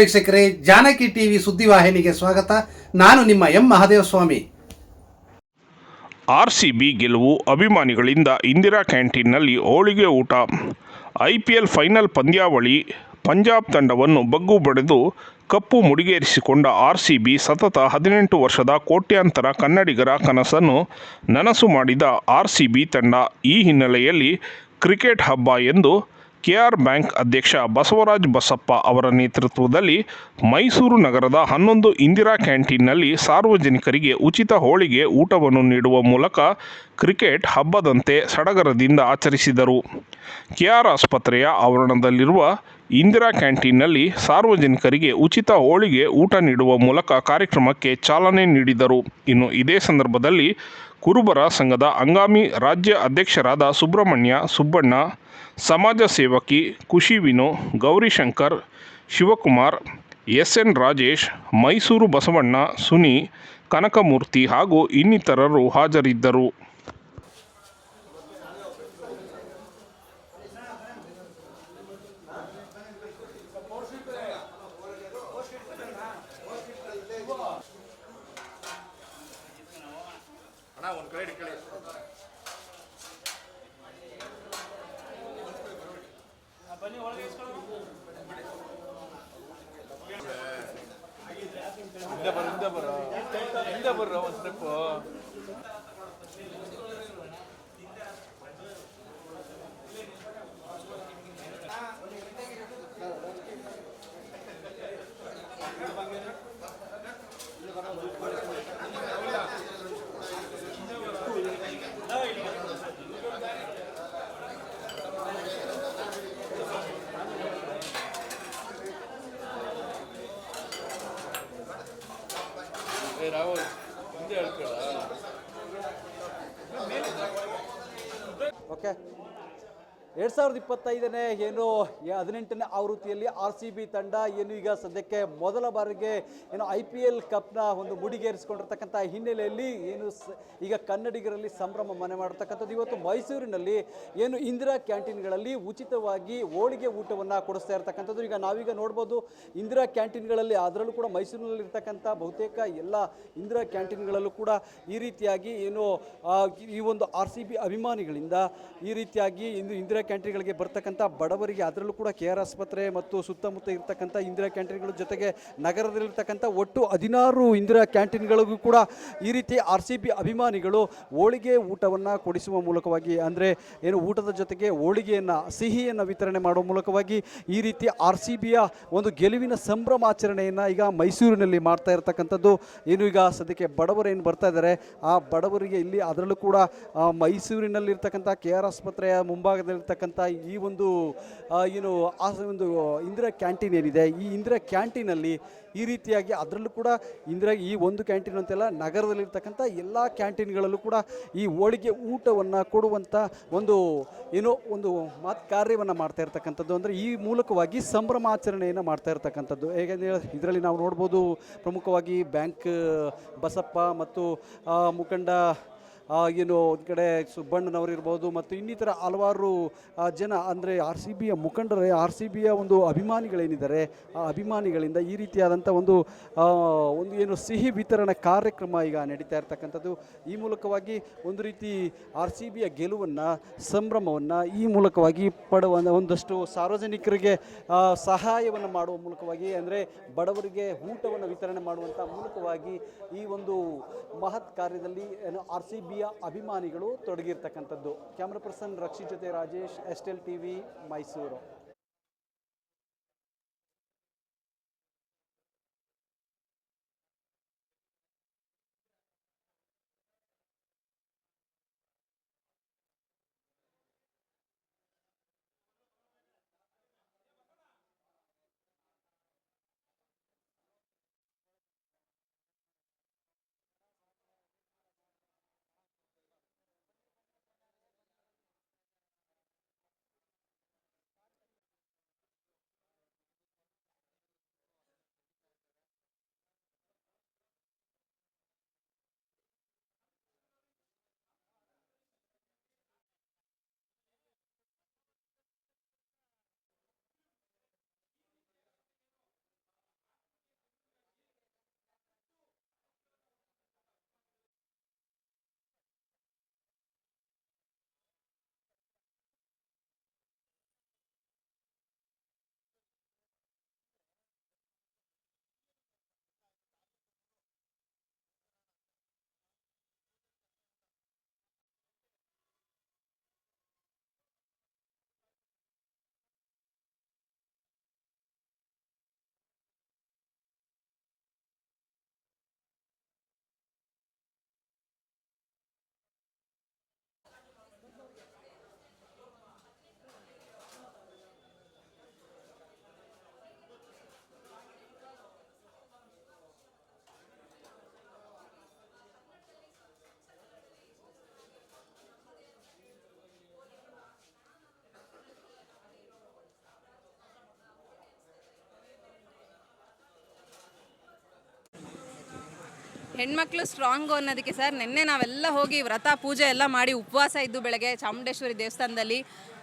ವೀಕ್ಷಕರೇ, ಜಾನಕಿ ಟಿವಿ ಸುದ್ದಿವಾಹಿನಿಗೆ ಸ್ವಾಗತ. ನಾನು ನಿಮ್ಮ M Mahadevaswamy. R C B ಗೆಲುವು ಅಭಿಮಾನಿಗಳಿಂದ ಇಂದಿರಾ ಕ್ಯಾಂಟೀನ್ನಲ್ಲಿ ಹೋಳಿಗೆ ಊಟ. ಐ ಪಿ ಎಲ್ ಫೈನಲ್ ಪಂದ್ಯಾವಳಿ, ಪಂಜಾಬ್ ತಂಡವನ್ನು ಬಗ್ಗು ಬಡಿದು ಕಪ್ಪು ಮುಡಿಗೇರಿಸಿಕೊಂಡ ಆರ್ ಸಿ ಬಿ ಸತತ ಹದಿನೆಂಟು ವರ್ಷದ ಕೋಟ್ಯಾಂತರ ಕನ್ನಡಿಗರ ಕನಸನ್ನು ನನಸು ಮಾಡಿದ ಆರ್ ಸಿ ಬಿ ತಂಡ ಈ ಹಿನ್ನೆಲೆಯಲ್ಲಿ ಕ್ರಿಕೆಟ್ ಹಬ್ಬ ಎಂದು ಕೆಆರ್ ಬ್ಯಾಂಕ್ ಅಧ್ಯಕ್ಷ ಬಸವರಾಜ್ ಬಸಪ್ಪ ಅವರ ನೇತೃತ್ವದಲ್ಲಿ ಮೈಸೂರು ನಗರದ ಹನ್ನೊಂದು ಇಂದಿರಾ ಕ್ಯಾಂಟೀನ್ನಲ್ಲಿ ಸಾರ್ವಜನಿಕರಿಗೆ ಉಚಿತ ಹೋಳಿಗೆ ಊಟವನ್ನು ನೀಡುವ ಮೂಲಕ ಕ್ರಿಕೆಟ್ ಹಬ್ಬದಂತೆ ಸಡಗರದಿಂದ ಆಚರಿಸಿದರು. ಕೆಆರ್ ಆಸ್ಪತ್ರೆಯ ಆವರಣದಲ್ಲಿರುವ ಇಂದಿರಾ ಕ್ಯಾಂಟೀನ್ನಲ್ಲಿ ಸಾರ್ವಜನಿಕರಿಗೆ ಉಚಿತ ಹೋಳಿಗೆ ಊಟ ನೀಡುವ ಮೂಲಕ ಕಾರ್ಯಕ್ರಮಕ್ಕೆ ಚಾಲನೆ ನೀಡಿದರು. ಇನ್ನು ಇದೇ ಸಂದರ್ಭದಲ್ಲಿ ಕುರುಬರ ಸಂಘದ ಹಂಗಾಮಿ ರಾಜ್ಯ ಅಧ್ಯಕ್ಷರಾದ ಸುಬ್ರಹ್ಮಣ್ಯ, ಸುಬ್ಬಣ್ಣ ಸಮಾಜ ಸೇವಕಿ ಖುಷಿ ವಿನು ಗೌರಿಶಂಕರ್ ಶಿವಕುಮಾರ್ ಎಸ್ ಎನ್ ರಾಜೇಶ್, ಮೈಸೂರು ಬಸವಣ್ಣ, ಸುನಿ, ಕನಕಮೂರ್ತಿ ಹಾಗೂ ಇನ್ನಿತರರು ಹಾಜರಿದ್ದರು. ಹಿಂದೆ ಬರ ಹಿಂದೆ ಬರ ಹಿಂದೆ ಬರ್ರ ಒಂದು ಸ್ಟೆಪ್ ಏ ಮುಂದೆ ಹಿಂದೆ ಓಕೆ ಎರಡು ಸಾವಿರದ ಇಪ್ಪತ್ತೈದನೇ ಏನು ಹದಿನೆಂಟನೇ ಆವೃತ್ತಿಯಲ್ಲಿ ಆರ್ ಸಿ ಬಿ ತಂಡ ಏನು ಈಗ ಸದ್ಯಕ್ಕೆ ಮೊದಲ ಬಾರಿಗೆ ಏನು ಐ ಪಿ ಎಲ್ ಕಪ್ನ ಒಂದು ಮುಡಿಗೇರಿಸಿಕೊಂಡಿರ್ತಕ್ಕಂಥ ಹಿನ್ನೆಲೆಯಲ್ಲಿ ಏನು ಈಗ ಕನ್ನಡಿಗರಲ್ಲಿ ಸಂಭ್ರಮ ಮನೆ ಮಾಡತಕ್ಕಂಥದ್ದು ಇವತ್ತು ಮೈಸೂರಿನಲ್ಲಿ ಏನು ಇಂದಿರಾ ಕ್ಯಾಂಟೀನ್ಗಳಲ್ಲಿ ಉಚಿತವಾಗಿ ಹೋಳಿಗೆ ಊಟವನ್ನು ಕೊಡಿಸ್ತಾ ಇರತಕ್ಕಂಥದ್ದು. ಈಗ ನಾವೀಗ ನೋಡ್ಬೋದು, ಇಂದಿರಾ ಕ್ಯಾಂಟೀನ್ಗಳಲ್ಲಿ ಅದರಲ್ಲೂ ಕೂಡ ಮೈಸೂರಿನಲ್ಲಿರ್ತಕ್ಕಂಥ ಬಹುತೇಕ ಎಲ್ಲ ಇಂದಿರಾ ಕ್ಯಾಂಟೀನ್ಗಳಲ್ಲೂ ಕೂಡ ಈ ರೀತಿಯಾಗಿ ಏನು ಈ ಒಂದು ಆರ್ ಸಿ ಬಿ ಅಭಿಮಾನಿಗಳಿಂದ ಈ ರೀತಿಯಾಗಿ ಇಂದು ಇಂದಿರಾ ಕ್ಯಾಂಟೀನ್ಗಳಿಗೆ ಬರ್ತಕ್ಕಂಥ ಬಡವರಿಗೆ ಅದರಲ್ಲೂ ಕೂಡ ಕೆ ಆರ್ ಆಸ್ಪತ್ರೆ ಮತ್ತು ಸುತ್ತಮುತ್ತ ಇರ್ತಕ್ಕಂಥ ಇಂದಿರಾ ಕ್ಯಾಂಟೀನ್ಗಳ ಜೊತೆಗೆ ನಗರದಲ್ಲಿರ್ತಕ್ಕಂಥ ಒಟ್ಟು ಹದಿನಾರು ಇಂದಿರಾ ಕ್ಯಾಂಟೀನ್ಗಳಿಗೂ ಕೂಡ ಈ ರೀತಿ ಆರ್ ಅಭಿಮಾನಿಗಳು ಹೋಳಿಗೆ ಊಟವನ್ನು ಕೊಡಿಸುವ ಮೂಲಕವಾಗಿ ಅಂದರೆ ಏನು ಊಟದ ಜೊತೆಗೆ ಹೋಳಿಗೆಯನ್ನು, ಸಿಹಿಯನ್ನು ವಿತರಣೆ ಮಾಡುವ ಮೂಲಕವಾಗಿ ಈ ರೀತಿ ಆರ್ ಒಂದು ಗೆಲುವಿನ ಸಂಭ್ರಮಾಚರಣೆಯನ್ನು ಈಗ ಮೈಸೂರಿನಲ್ಲಿ ಮಾಡ್ತಾ ಇರತಕ್ಕಂಥದ್ದು. ಏನು ಈಗ ಸದ್ಯಕ್ಕೆ ಬಡವರು ಏನು ಬರ್ತಾ ಇದ್ದಾರೆ, ಆ ಬಡವರಿಗೆ ಇಲ್ಲಿ ಅದರಲ್ಲೂ ಕೂಡ ಮೈಸೂರಿನಲ್ಲಿರ್ತಕ್ಕಂಥ ಕೆ ಆರ್ ಆಸ್ಪತ್ರೆಯ ಮುಂಭಾಗದಲ್ಲಿರ್ತಕ್ಕಂಥ ಈ ಒಂದು ಏನು, ಆ ಒಂದು ಇಂದಿರಾ ಕ್ಯಾಂಟೀನ್ ಏನಿದೆ, ಈ ಇಂದಿರಾ ಕ್ಯಾಂಟೀನಲ್ಲಿ ಈ ರೀತಿಯಾಗಿ ಅದರಲ್ಲೂ ಕೂಡ ಇಂದಿರಾ ಈ ಒಂದು ಕ್ಯಾಂಟೀನ್ ಅಂತೆಲ್ಲ ನಗರದಲ್ಲಿರ್ತಕ್ಕಂಥ ಎಲ್ಲ ಕ್ಯಾಂಟೀನ್ಗಳಲ್ಲೂ ಕೂಡ ಈ ಹೋಳಿಗೆ ಊಟವನ್ನು ಕೊಡುವಂಥ ಒಂದು, ಏನೋ ಒಂದು ಮಾತು ಕಾರ್ಯವನ್ನು ಮಾಡ್ತಾ ಇರ್ತಕ್ಕಂಥದ್ದು. ಅಂದರೆ ಈ ಮೂಲಕವಾಗಿ ಸಂಭ್ರಮಾಚರಣೆಯನ್ನು ಮಾಡ್ತಾ ಇರ್ತಕ್ಕಂಥದ್ದು. ಹೇಗೆಂದರೆ ಇದರಲ್ಲಿ ನಾವು ನೋಡ್ಬೋದು ಪ್ರಮುಖವಾಗಿ ಬ್ಯಾಂಕ್, ಬಸಪ್ಪ ಮತ್ತು ಮುಖಂಡ ಏನು ಒಂದು ಕಡೆ ಸುಬ್ಬಣ್ಣನವರು ಇರ್ಬೋದು ಮತ್ತು ಇನ್ನಿತರ ಹಲವಾರು ಜನ ಅಂದರೆ ಆರ್ ಸಿ ಬಿಯ ಮುಖಂಡರೇ, ಆರ್ ಸಿ ಬಿಯ ಒಂದು ಅಭಿಮಾನಿಗಳೇನಿದ್ದಾರೆ, ಆ ಅಭಿಮಾನಿಗಳಿಂದ ಈ ರೀತಿಯಾದಂಥ ಒಂದು ಒಂದು ಏನು ಸಿಹಿ ವಿತರಣಾ ಕಾರ್ಯಕ್ರಮ ಈಗ ನಡೀತಾ ಇರ್ತಕ್ಕಂಥದ್ದು. ಈ ಮೂಲಕವಾಗಿ ಒಂದು ರೀತಿ ಆರ್ ಸಿ ಬಿಯ ಗೆಲುವನ್ನು, ಸಂಭ್ರಮವನ್ನು ಈ ಮೂಲಕವಾಗಿ ಪಡುವ ಒಂದಷ್ಟು ಸಾರ್ವಜನಿಕರಿಗೆ ಸಹಾಯವನ್ನು ಮಾಡುವ ಮೂಲಕವಾಗಿ ಅಂದರೆ ಬಡವರಿಗೆ ಊಟವನ್ನು ವಿತರಣೆ ಮಾಡುವಂಥ ಮೂಲಕವಾಗಿ ಈ ಒಂದು ಮಹತ್ ಕಾರ್ಯದಲ್ಲಿ ಏನು ಆರ್ ಸಿ ಬಿಯ ಅಭಿಮಾನಿಗಳು ತೊಡಗಿರ್ತಕ್ಕಂಥದ್ದು. ಕ್ಯಾಮ್ರಾ ಪರ್ಸನ್ ರಕ್ಷಿತ್ ಜೊತೆ Rajesh S L T V Mysuru. ಹೆಣ್ಮಕ್ಳು ಸ್ಟ್ರಾಂಗ್ ಅನ್ನೋದಕ್ಕೆ ಸರ್ ನಿನ್ನೆ ನಾವೆಲ್ಲ ಹೋಗಿ ವ್ರತ, ಪೂಜೆ ಎಲ್ಲ ಮಾಡಿ ಉಪವಾಸ ಇದ್ದು ಬೆಳಗ್ಗೆ ಚಾಮುಂಡೇಶ್ವರಿ ದೇವಸ್ಥಾನದಲ್ಲಿ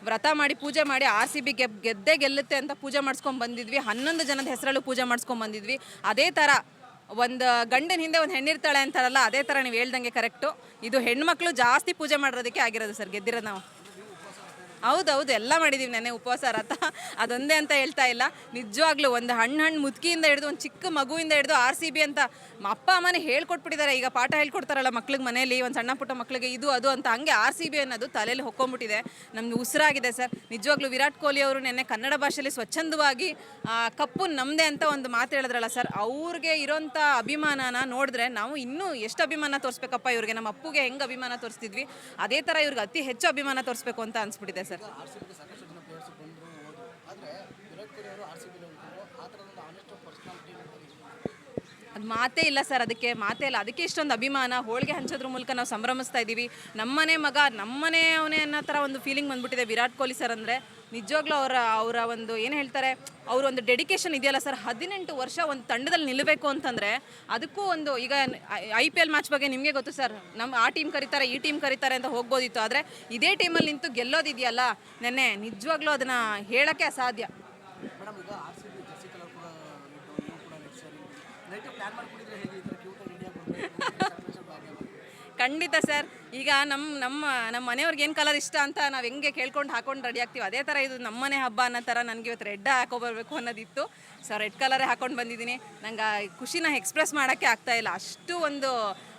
ವ್ರತ ಮಾಡಿ ಪೂಜೆ ಮಾಡಿ ಆರ್ ಸಿ ಬಿ ಗೆದ್ ಗೆದ್ದೇ ಗೆಲ್ಲುತ್ತೆ ಅಂತ ಪೂಜೆ ಮಾಡಿಸ್ಕೊಂಡ್ ಬಂದಿದ್ವಿ. ಹನ್ನೊಂದು ಜನದ ಹೆಸರಲ್ಲೂ ಪೂಜೆ ಮಾಡ್ಸ್ಕೊಂಡು ಬಂದಿದ್ವಿ. ಅದೇ ಥರ ಒಂದು ಗಂಡನ ಹಿಂದೆ ಒಂದು ಹೆಣ್ಣಿರ್ತಾಳೆ ಅಂತಾರಲ್ಲ, ಅದೇ ಥರ ನೀವು ಹೇಳ್ದಂಗೆ ಕರೆಕ್ಟು ಇದು ಹೆಣ್ಮಕ್ಳು ಜಾಸ್ತಿ ಪೂಜೆ ಮಾಡಿರೋದಕ್ಕೆ ಆಗಿರೋದು ಸರ್ ಗೆದ್ದಿರೋದು ನಾವು. ಹೌದೌದು, ಎಲ್ಲ ಮಾಡಿದ್ದೀವಿ ನೆನೆ ಉಪವಾಸ ರಥ. ಅದೊಂದೇ ಅಂತ ಹೇಳ್ತಾ ಇಲ್ಲ. ನಿಜವಾಗ್ಲೂ ಒಂದು ಹಣ್ಣು ಹಣ್ಣು ಮುದುಕಿಯಿಂದ ಹಿಡಿದು, ಒಂದು ಚಿಕ್ಕ ಮಗುವಿಂದ ಹಿಡಿದು ಆರ್ ಸಿ ಬಿ ಅಂತ ಅಪ್ಪ, ಅಮ್ಮನೇ ಹೇಳ್ಕೊಟ್ಬಿಟ್ಟಿದ್ದಾರೆ. ಈಗ ಪಾಠ ಹೇಳ್ಕೊಡ್ತಾರಲ್ಲ ಮಕ್ಳಿಗೆ ಮನೆಯಲ್ಲಿ, ಒಂದು ಸಣ್ಣ ಪುಟ್ಟ ಮಕ್ಳಿಗೆ ಇದು, ಅದು ಅಂತ ಹಂಗೆ ಆರ್ ಸಿ ಬಿ ಅನ್ನೋದು ತಲೆಯಲ್ಲಿ ಹೊಕ್ಕೊಂಬಿಟ್ಟಿದೆ. ನಮ್ದು ಉಸಿರಾಗಿದೆ ಸರ್. ನಿಜವಾಗ್ಲೂ ವಿರಾಟ್ ಕೊಹ್ಲಿ ಅವರು ನೆನ್ನೆ ಕನ್ನಡ ಭಾಷೆಯಲ್ಲಿ ಸ್ವಚ್ಛಂದವಾಗಿ ಕಪ್ಪು ನಮ್ಮದೇ ಅಂತ ಒಂದು ಮಾತು ಹೇಳಿದ್ರಲ್ಲ ಸರ್, ಅವ್ರಿಗೆ ಇರೋಂಥ ಅಭಿಮಾನನ ನೋಡಿದ್ರೆ ನಾವು ಇನ್ನೂ ಎಷ್ಟು ಅಭಿಮಾನ ತೋರಿಸ್ಬೇಕಪ್ಪ ಇವ್ರಿಗೆ? ನಮ್ಮ ಅಪ್ಪುಗೆ ಹೆಂಗೆ ಅಭಿಮಾನ ತೋರಿಸ್ತಿದ್ವಿ? ಅದೇ ಥರ ಇವ್ರಿಗೆ ಅತಿ ಹೆಚ್ಚು ಅಭಿಮಾನ ತೋರಿಸ್ಬೇಕು ಅಂತ ಅನ್ಸ್ಬಿಟ್ಟಿದೆ ಸರ್. ಅದು ಮಾತೇ ಇಲ್ಲ ಸರ್ ಅದಕ್ಕೆ ಮಾತೇ ಇಲ್ಲ. ಅದಕ್ಕೆ ಇಷ್ಟೊಂದು ಅಭಿಮಾನ. ಹೋಳಿಗೆ ಹಂಚೋದ್ರ ಮೂಲಕ ನಾವು ಸಂಭ್ರಮಿಸ್ತಾ ಇದ್ದೀವಿ ನಮ್ಮನೆ ಮಗ ನಮ್ಮನೆ ಅವನೇ ಅನ್ನೋ ಥರ ಒಂದು ಫೀಲಿಂಗ್ ಬಂದ್ಬಿಟ್ಟಿದೆ ವಿರಾಟ್ ಕೊಹ್ಲಿ ಸರ್ ಅಂದರೆ. ನಿಜವಾಗ್ಲೂ ಅವರ ಅವರ ಒಂದು ಏನು ಹೇಳ್ತಾರೆ ಅವ್ರ ಒಂದು ಡೆಡಿಕೇಶನ್ ಇದೆಯಲ್ಲ ಸರ್ ಹದಿನೆಂಟು ವರ್ಷ ಒಂದು ತಂಡದಲ್ಲಿ ನಿಲ್ಲಬೇಕು ಅಂತಂದರೆ ಅದಕ್ಕೂ ಒಂದು ಈಗ ಐ ಪಿ ಎಲ್ ಮ್ಯಾಚ್ ಬಗ್ಗೆ ನಿಮಗೆ ಗೊತ್ತು ಸರ್ ನಮ್ಮ ಆ ಟೀಮ್ ಕರೀತಾರೆ ಈ ಟೀಮ್ ಕರೀತಾರೆ ಅಂತ ಹೋಗ್ಬೋದಿತ್ತು. ಆದರೆ ಇದೇ ಟೀಮಲ್ಲಿ ನಿಂತು ಗೆಲ್ಲೋದಿದೆಯಲ್ಲ ನೆನ್ನೆ ನಿಜವಾಗ್ಲೂ ಅದನ್ನು ಹೇಳೋಕ್ಕೆ ಅಸಾಧ್ಯ. ಖಂಡಿತ ಸರ್ ಈಗ ನಮ್ಮ ನಮ್ಮ ನಮ್ಮ ಮನೆಯವ್ರಿಗೆ ಏನು ಕಲರ್ ಇಷ್ಟ ಅಂತ ನಾವು ಹೆಂಗೆ ಕೇಳ್ಕೊಂಡು ಹಾಕೊಂಡು ರೆಡಿ ಆಗ್ತೀವಿ ಅದೇ ಥರ ಇದು ನಮ್ಮ ಮನೆ ಹಬ್ಬ ಅನ್ನೋ ಥರ ನನಗೆ ಇವತ್ತು ರೆಡ್ ಹಾಕೊಬರ್ಬೇಕು ಅನ್ನೋದಿತ್ತು. ಸೊ ರೆಡ್ ಕಲರೇ ಹಾಕೊಂಡು ಬಂದಿದ್ದೀನಿ. ನಂಗೆ ಖುಷಿನ ಎಕ್ಸ್ಪ್ರೆಸ್ ಮಾಡೋಕ್ಕೆ ಆಗ್ತಾ ಇಲ್ಲ. ಅಷ್ಟು ಒಂದು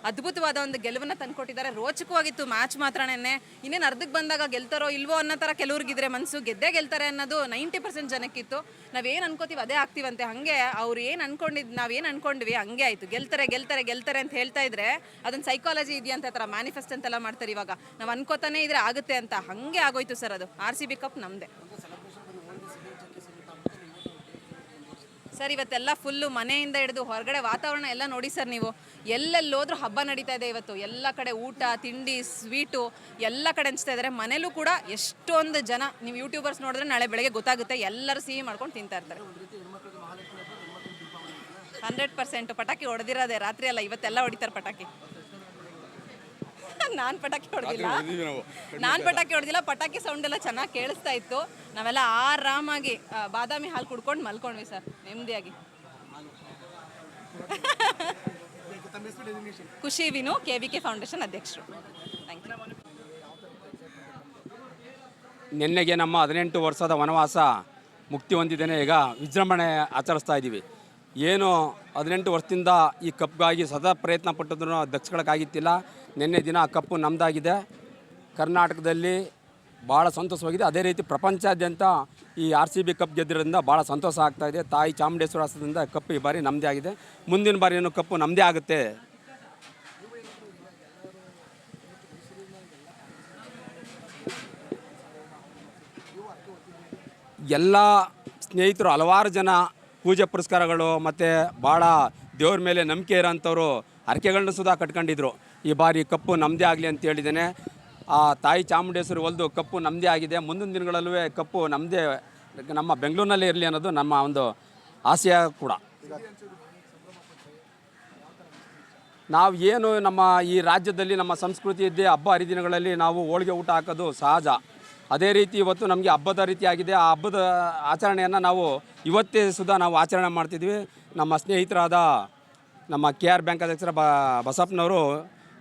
ಅದ್ಭುತವಾದ ಒಂದು ಗೆಲುವನ್ನ ತಂದುಕೊಟ್ಟಿದ್ದಾರೆ. ರೋಚಕವಾಗಿತ್ತು ಮ್ಯಾಚ್ ಮಾತ್ರನೇ ಇನ್ನೇನು ಅರ್ಧಕ್ಕೆ ಬಂದಾಗ ಗೆಲ್ತಾರೋ ಇಲ್ವೋ ಅನ್ನೋ ಥರ ಕೆಲವ್ರಿಗಿದ್ರೆ ಮನಸ್ಸು ಗೆದ್ದೇ ಗೆಲ್ತಾರೆ ಅನ್ನೋದು ನೈಂಟಿ ಪರ್ಸೆಂಟ್ ಜನಕ್ಕಿತ್ತು. ನಾವೇನು ಅನ್ಕೋತೀವಿ, ಅದೇ ಆಗ್ತೀವಂತೆ. ಹಾಗೆ ಅವ್ರು ಏನು ಅನ್ಕೊಂಡಿದ್ದು ನಾವೇನು ಅನ್ಕೊಂಡ್ವಿ, ಹಂಗೆ ಆಯಿತು. ಗೆಲ್ತಾರೆ ಗೆಲ್ತಾರೆ ಗೆಲ್ತಾರೆ ಅಂತ ಹೇಳ್ತಾ ಇದ್ರೆ ಅದೊಂದು ಸೈಕಾಲಜಿ ಇದೆಯಂತ ಥರ ಮ್ಯಾನಿಫೆಸ್ಟ್ ಅಂತೆಲ್ಲ ಮಾಡ್ತಾರೆ ಇವಾಗ. ನಾವು ಅನ್ಕೋತಾನೆ ಇದ್ರೆ ಆಗುತ್ತೆ ಅಂತ. ಹಾಗೆ ಆಗೋಯ್ತು ಸರ್ ಅದು. ಆರ್ ಸಿ ಬಿ ಕಪ್ ನಮ್ಮದೇ ಸರ್, ಇವತ್ತೆಲ್ಲ ಫುಲ್ಲು ಮನೆಯಿಂದ ಹಿಡಿದು ಹೊರಗಡೆ ವಾತಾವರಣ ಎಲ್ಲ ನೋಡಿ ಸರ್ ನೀವು. ಎಲ್ಲೆಲ್ಲಿ ಹೋದ್ರೂ ಹಬ್ಬ ನಡೀತಾ ಇದೆ ಇವತ್ತು. ಎಲ್ಲ ಕಡೆ ಊಟ, ತಿಂಡಿ ಸ್ವೀಟು ಎಲ್ಲ ಕಡೆ ಹಂಚ್ತಾ ಇದ್ದಾರೆ ಮನೇಲೂ ಕೂಡ ಎಷ್ಟೊಂದು ಜನ ನೀವು ಯೂಟ್ಯೂಬರ್ಸ್ ನೋಡಿದ್ರೆ ನಾಳೆ ಬೆಳಗ್ಗೆ ಗೊತ್ತಾಗುತ್ತೆ. ಎಲ್ಲರೂ ಸಿಹಿ ಮಾಡ್ಕೊಂಡು ತಿಂತಾ ಇರ್ತಾರೆ. ಹಂಡ್ರೆಡ್ ಪರ್ಸೆಂಟ್ ಪಟಾಕಿ ಹೊಡೆದಿರೋದೆ ರಾತ್ರಿ ಅಲ್ಲ, ಇವತ್ತೆಲ್ಲ ಹೊಡಿತಾರೆ ಪಟಾಕಿ. ನಾನು ಪಟಾಕಿ ಹೊಡೆದಿಲ್ಲ. ನಾನು ಪಟಾಕಿ ಹೊಡೆದಿಲ್ಲ ಪಟಾಕಿ ಸೌಂಡ್ ಎಲ್ಲ ಚೆನ್ನಾಗಿ ಕೇಳಿಸ್ತಾ ಇತ್ತು. ನಾವೆಲ್ಲ ಆರಾಮಾಗಿ ಆ, ಬಾದಾಮಿ ಹಾಲು ಕುಡ್ಕೊಂಡು ಮಲ್ಕೊಂಡ್ವಿ ಸರ್ ನೆಮ್ಮದಿಯಾಗಿ. Khushi Vinu K V K foundation ಅಧ್ಯಕ್ಷರು. ಥ್ಯಾಂಕ್ ಯು ನಿನ್ನೆಗೆ ನಮ್ಮ ಹದಿನೆಂಟು ವರ್ಷದ ವನವಾಸ ಮುಕ್ತಿ ಹೊಂದಿದ್ದೇನೆ. ಈಗ ವಿಜೃಂಭಣೆ ಆಚರಿಸ್ತಾ ಇದ್ದೀವಿ. ಏನು ಹದಿನೆಂಟು ವರ್ಷದಿಂದ ಈ ಕಪ್ಗಾಗಿ ಸದಾ ಪ್ರಯತ್ನ ಪಟ್ಟಿದ್ರು ದಕ್ಷಗಳಕ್ಕಾಗಿತ್ತಿಲ್ಲ ನಿನ್ನೆ ದಿನ ಕಪ್ಪು ನಮ್ಮದಾಗಿದೆ ಕರ್ನಾಟಕದಲ್ಲಿ ಭಾಳ ಸಂತೋಷವಾಗಿದೆ. ಅದೇ ರೀತಿ ಪ್ರಪಂಚಾದ್ಯಂತ ಈ ಆರ್ ಸಿ ಬಿ ಕಪ್ ಗೆದ್ದಿರೋದ್ರಿಂದ ಭಾಳ ಸಂತೋಷ ಆಗ್ತಾ ಇದೆ. ತಾಯಿ ಚಾಮುಂಡೇಶ್ವರ ಆಸದಿಂದ ಕಪ್ ಈ ಬಾರಿ ನಮ್ಮದೇ ಆಗಿದೆ. ಮುಂದಿನ ಬಾರಿ ಏನು ಕಪ್ಪು ನಮ್ಮದೇ ಆಗುತ್ತೆ. ಎಲ್ಲ ಸ್ನೇಹಿತರು, ಹಲವಾರು ಜನ ಪೂಜೆ ಪುರಸ್ಕಾರಗಳು ಮತ್ತು ಭಾಳ ದೇವ್ರ ಮೇಲೆ ನಂಬಿಕೆ ಇರೋಂಥವ್ರು, ಹರಕೆಗಳನ್ನ ಸುದಾ ಕಟ್ಕೊಂಡಿದ್ರು. ಈ ಬಾರಿ ಕಪ್ಪು ನಮ್ಮದೇ ಆಗಲಿ ಅಂತ ಹೇಳಿದ್ದೇನೆ. ಆ ತಾಯಿ ಚಾಮುಂಡೇಶ್ವರಿ ಒಲ್ದು ಕಪ್ಪು ನಮ್ಮದೇ ಆಗಿದೆ. ಮುಂದಿನ ದಿನಗಳಲ್ಲೂ ಕಪ್ಪು ನಮ್ಮದೇ ನಮ್ಮ ಬೆಂಗಳೂರಿನಲ್ಲೇ ಇರಲಿ ಅನ್ನೋದು ನಮ್ಮ ಒಂದು ಆಸೆಯ ಕೂಡ. ನಾವು ಏನು ನಮ್ಮ ಈ ರಾಜ್ಯದಲ್ಲಿ ನಮ್ಮ ಸಂಸ್ಕೃತಿ ಇದ್ದೇ ಹಬ್ಬ ಹರಿದಿನಗಳಲ್ಲಿ ನಾವು ಹೋಳಿಗೆ ಊಟ ಹಾಕೋದು ಸಹಜ. ಅದೇ ರೀತಿ ಇವತ್ತು ನಮಗೆ ಹಬ್ಬದ ರೀತಿಯಾಗಿದೆ ಆ ಹಬ್ಬದ ಆಚರಣೆಯನ್ನು ನಾವು ಇವತ್ತೇ ಸುಧಾ ನಾವು ಆಚರಣೆ ಮಾಡ್ತಿದ್ವಿ. ನಮ್ಮ ಸ್ನೇಹಿತರಾದ ನಮ್ಮ ಕೆ ಆರ್ ಬ್ಯಾಂಕ್ ಅಧ್ಯಕ್ಷರ ಬಸಪ್ಪನವರು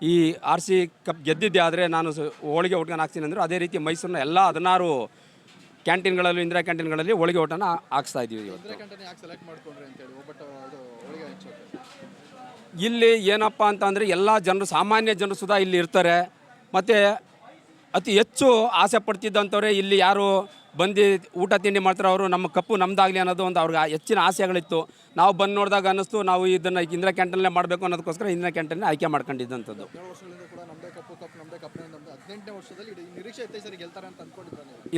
ಈ ಆರ್ ಸಿ ಕಪ್ ಗೆದ್ದಿದ್ದೆ ಆದರೆ ನಾನು ಸ- ಹೋಳಿಗೆ ಊಟನ ಹಾಕ್ತೀನಿ ಅಂದರು. ಅದೇ ರೀತಿ ಮೈಸೂರಿನ ಎಲ್ಲ ಹದಿನಾರು ಕ್ಯಾಂಟೀನ್ಗಳಲ್ಲೂ ಇಂದಿರಾ ಕ್ಯಾಂಟೀನ್ಗಳಲ್ಲಿ ಹೋಳಿಗೆ ಊಟನ ಹಾಕ್ಸ್ತಾ ಇದ್ದೀವಿ ಇಲ್ಲಿ ಏನಪ್ಪ ಅಂತಂದರೆ ಎಲ್ಲ ಜನರು ಸಾಮಾನ್ಯ ಜನರು ಸುದಾ ಇಲ್ಲಿ ಇರ್ತಾರೆ. ಮತ್ತು ಅತಿ ಹೆಚ್ಚು ಆಸೆ ಪಡ್ತಿದ್ದಂಥವ್ರೆ ಇಲ್ಲಿ ಯಾರು ಬಂದು ಊಟ ತಿಂಡಿ ಮಾಡ್ತಾರೆ ಅವರು ನಮ್ಮ ಕಪ್ಪು ನಮ್ದಾಗಲಿ ಅನ್ನೋದು ಒಂದು ಅವ್ರಿಗೆ ಹೆಚ್ಚಿನ ಆಸೆಗಳಿತ್ತು. ನಾವು ಬಂದು ನೋಡಿದಾಗ ಅನ್ನಿಸ್ತು ನಾವು ಇದನ್ನು ಇಂದಿರಾ ಕ್ಯಾಂಟೀನಲ್ಲೇ ಮಾಡಬೇಕು ಅನ್ನೋದಕ್ಕೋಸ್ಕರ ಇಂದಿರಾ ಕ್ಯಾಂಟೀನ್ ಆಯ್ಕೆ ಮಾಡ್ಕೊಂಡಿದ್ದಂಥದ್ದು.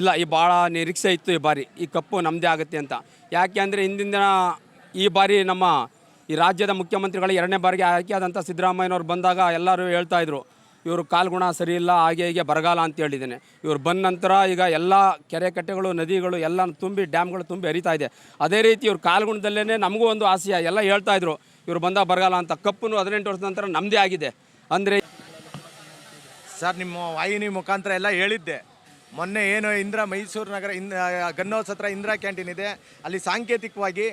ಇಲ್ಲ ಈ ಭಾಳ ನಿರೀಕ್ಷೆ ಇತ್ತು ಈ ಬಾರಿ ಈ ಕಪ್ಪು ನಮ್ಮದೇ ಆಗುತ್ತೆ ಅಂತ. ಯಾಕೆ ಅಂದರೆ ಹಿಂದಿನ ದಿನ ಈ ಬಾರಿ ನಮ್ಮ ಈ ರಾಜ್ಯದ ಮುಖ್ಯಮಂತ್ರಿಗಳು ಎರಡನೇ ಬಾರಿಗೆ ಆಯ್ಕೆ ಆದಂಥ ಸಿದ್ದರಾಮಯ್ಯನವ್ರು ಬಂದಾಗ ಎಲ್ಲರೂ ಹೇಳ್ತಾ ಇದ್ರು ಇವರು ಕಾಲ್ಗುಣ ಸರಿ ಇಲ್ಲ, ಹಾಗೆ ಹೀಗೆ ಬರಗಾಲ ಅಂತ ಹೇಳಿದ್ದೇನೆ. ಇವರು ಬಂದ ನಂತರ ಈಗ ಎಲ್ಲ ಕೆರೆ ಕಟ್ಟೆಗಳು, ನದಿಗಳು ಎಲ್ಲ ತುಂಬಿ, ಡ್ಯಾಮ್ಗಳು ತುಂಬಿ ಹರಿತಾ ಇದೆ. ಅದೇ ರೀತಿ ಇವ್ರ ಕಾಲ್ಗುಣದಲ್ಲೇ ನಮಗೂ ಒಂದು ಆಸೆಯ ಎಲ್ಲ ಹೇಳ್ತಾ ಇದ್ರು. ಇವರು ಬಂದ ಬರಗಾಲ ಅಂತ ಕಪ್ಪು ಹದಿನೆಂಟು ವರ್ಷದ ನಂತರ ನಮ್ಮದೇ ಆಗಿದೆ. ಅಂದರೆ ಸರ್, ನಿಮ್ಮ ವಾಹಿನಿ ಮುಖಾಂತರ ಎಲ್ಲ ಹೇಳಿದ್ದೆ. ಮೊನ್ನೆ ಏನು ಇಂದ್ರ ಮೈಸೂರು ನಗರ, ಇಂದ್ರ, ಗನ್ನೌಸ್ ಹತ್ರ ಇಂದಿರಾ ಕ್ಯಾಂಟೀನ್ ಇದೆ. ಅಲ್ಲಿ ಸಾಂಕೇತಿಕವಾಗಿ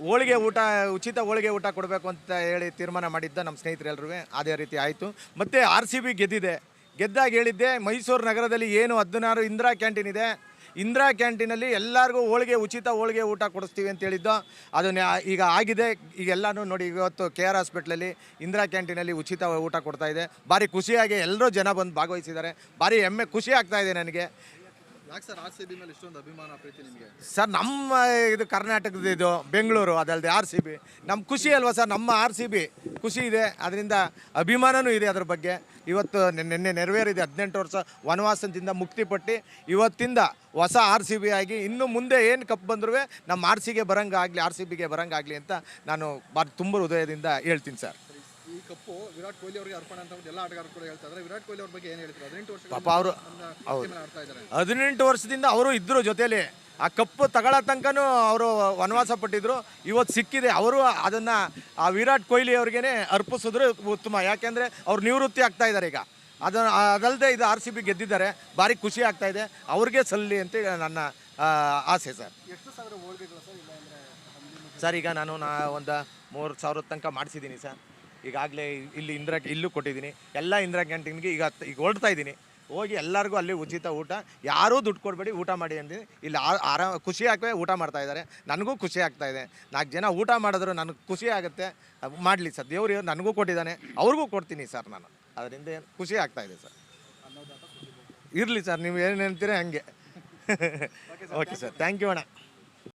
ಹೋಳಿಗೆ ಊಟ, ಉಚಿತ ಹೋಳಿಗೆ ಊಟ ಕೊಡಬೇಕು ಅಂತ ಹೇಳಿ ತೀರ್ಮಾನ ಮಾಡಿದ್ದ ನಮ್ಮ ಸ್ನೇಹಿತರೆಲ್ಲರೂ ಅದೇ ರೀತಿ ಆಯಿತು. ಮತ್ತು ಆರ್ ಸಿ ಬಿ ಗೆದ್ದಿದೆ. ಗೆದ್ದಾಗ ಹೇಳಿದ್ದೆ, ಮೈಸೂರು ನಗರದಲ್ಲಿ ಏನು ಹದಿನಾರು ಇಂದಿರಾ ಕ್ಯಾಂಟೀನ್ ಇದೆ, ಇಂದಿರಾ ಕ್ಯಾಂಟೀನಲ್ಲಿ ಎಲ್ಲರಿಗೂ ಹೋಳಿಗೆ, ಉಚಿತ ಹೋಳಿಗೆ ಊಟ ಕೊಡಿಸ್ತೀವಿ ಅಂತ ಹೇಳಿದ್ದು. ಅದನ್ನ ಈಗ ಆಗಿದೆ. ಈಗ ಎಲ್ಲನೂ ನೋಡಿ ಇವತ್ತು ಕೆ ಆರ್ ಹಾಸ್ಪಿಟ್ಲಲ್ಲಿ ಇಂದಿರಾ ಕ್ಯಾಂಟೀನಲ್ಲಿ ಉಚಿತ ಊಟ ಕೊಡ್ತಾ ಇದೆ. ಭಾರಿ ಖುಷಿಯಾಗಿ ಎಲ್ಲರೂ ಜನ ಬಂದು ಭಾಗವಹಿಸಿದ್ದಾರೆ. ಭಾರಿ ಹೆಮ್ಮೆ, ಖುಷಿ ಆಗ್ತಾ ನನಗೆ. ಸರ್ ನಮ್ಮ ಇದು ಕರ್ನಾಟಕದ ಇದು, ಬೆಂಗಳೂರು ಅದಲ್ಲದೆ ಆರ್ ಸಿ ಬಿ ನಮ್ಮ ಖುಷಿ ಅಲ್ವಾ ಸರ್, ನಮ್ಮ ಆರ್ ಸಿ ಬಿ ಖುಷಿ ಇದೆ, ಅದರಿಂದ ಅಭಿಮಾನನೂ ಇದೆ ಅದ್ರ ಬಗ್ಗೆ. ಇವತ್ತು ನಿನ್ನೆ ನೆರವೇರಿದೆ ಹದಿನೆಂಟು ವರ್ಷ ವನವಾಸದಿಂದ ಮುಕ್ತಿಪಟ್ಟು ಇವತ್ತಿಂದ ಹೊಸ ಆರ್ ಸಿ ಬಿ ಆಗಿ, ಇನ್ನು ಮುಂದೆ ಏನು ಕಪ್ ಬಂದರೂ ನಮ್ಮ ಆರ್ ಸಿಗೆ ಬರಂಗಾಗಲಿ ಆರ್ ಸಿ ಬಿಗೆ ಬರಂಗಾಗಲಿ ಅಂತ ನಾನು ಬಾ ತುಂಬ ಹೃದಯದಿಂದ ಹೇಳ್ತೀನಿ ಸರ್. ಕಪ್ಪು ವಿರಾಟ್ ಕೊಹ್ಲಿ ಅವರಿಗೆ ಅರ್ಪಣೆ ಅಂತ ಎಲ್ಲ ಆಟಗಾರರು ಕೂಡ ಹೇಳ್ತಾ ಇದ್ದಾರೆ ವಿರಾಟ್ ಕೊಹ್ಲಿ ಅವ್ರ ಬಗ್ಗೆ ಏನು ಹೇಳ್ತಾರೆ ಹದಿನೆಂಟು ವರ್ಷ ಪಾಪ ಅವರು ಹೌದು ಆಡ್ತಾ ಇದ್ದಾರೆ. ಹದಿನೆಂಟು ವರ್ಷದಿಂದ ಅವರು ಇದ್ದರು ಜೊತೆಯಲ್ಲಿ. ಆ ಕಪ್ಪು ತಗೊಳ್ಳೋ ತನಕನೂ ಅವರು ವನವಾಸ ಪಟ್ಟಿದ್ರು. ಇವತ್ತು ಸಿಕ್ಕಿದೆ. ಅವರು ಅದನ್ನು ಆ ವಿರಾಟ್ ಕೊಹ್ಲಿ ಅವ್ರಿಗೇ ಅರ್ಪಿಸಿದ್ರು ಉತ್ತಮ. ಯಾಕೆಂದರೆ ಅವ್ರು ನಿವೃತ್ತಿ ಆಗ್ತಾ ಇದ್ದಾರೆ ಈಗ. ಅದು ಅದಲ್ಲದೆ ಇದು ಆರ್ ಸಿ ಬಿ ಗೆದ್ದಿದ್ದಾರೆ. ಭಾರಿ ಖುಷಿ ಆಗ್ತಾ ಇದೆ. ಅವ್ರಿಗೆ ಸಲ್ಲಿ ಅಂತ ನನ್ನ ಆಸೆ ಸರ್. ಎಷ್ಟು ಸಾವಿರ ಹೋಳಿಗೆಗಳು ಸರ್? ಇಲ್ಲ ಸರ್ ಈಗ ನಾನು ನಾ ಒಂದು ಮೂರು ಸಾವಿರದ ತನಕ ಮಾಡಿಸಿದ್ದೀನಿ ಸರ್. ಈಗಾಗಲೇ ಇಲ್ಲಿ ಇಂದಿರಾ ಇಲ್ಲೂ ಕೊಟ್ಟಿದ್ದೀನಿ. ಎಲ್ಲ ಇಂದಿರಾ ಕ್ಯಾಂಟೀನ್ಗೆ ಈಗ ಈಗ ಹೊರಡ್ತಾ ಇದ್ದೀನಿ. ಹೋಗಿ ಎಲ್ಲರಿಗೂ ಅಲ್ಲಿ ಉಚಿತ ಊಟ. ಯಾರೂ ದುಡ್ಡು ಕೊಡಬೇಡಿ ಊಟ ಮಾಡಿ ಅಂದಿನಿ ಇಲ್ಲಿ ಆ- ಆರಾಮ ಖುಷಿ ಹಾಕಿ ಊಟ ಮಾಡ್ತಾ ಇದ್ದಾರೆ. ನನಗೂ ಖುಷಿ ಆಗ್ತಾ ಇದೆ. ನಾಲ್ಕು ಜನ ಊಟ ಮಾಡಿದ್ರು ನನಗೆ ಖುಷಿ ಆಗುತ್ತೆ. ಮಾಡಲಿ ಸರ್. ದೇವ್ರು ನನಗೂ ಕೊಟ್ಟಿದ್ದಾನೆ. ಅವ್ರಿಗೂ ಕೊಡ್ತೀನಿ ಸರ್ ನಾನು. ಅದರಿಂದ ಏನು ಖುಷಿ ಆಗ್ತಾ ಇದೆ ಸರ್. ಇರಲಿ ಸರ್ ನೀವು ಏನು ಹೇಳ್ತೀರಾ ಹಂಗೆ. ಓಕೆ ಸರ್ ಥ್ಯಾಂಕ್ ಯು ಅಣ್ಣ.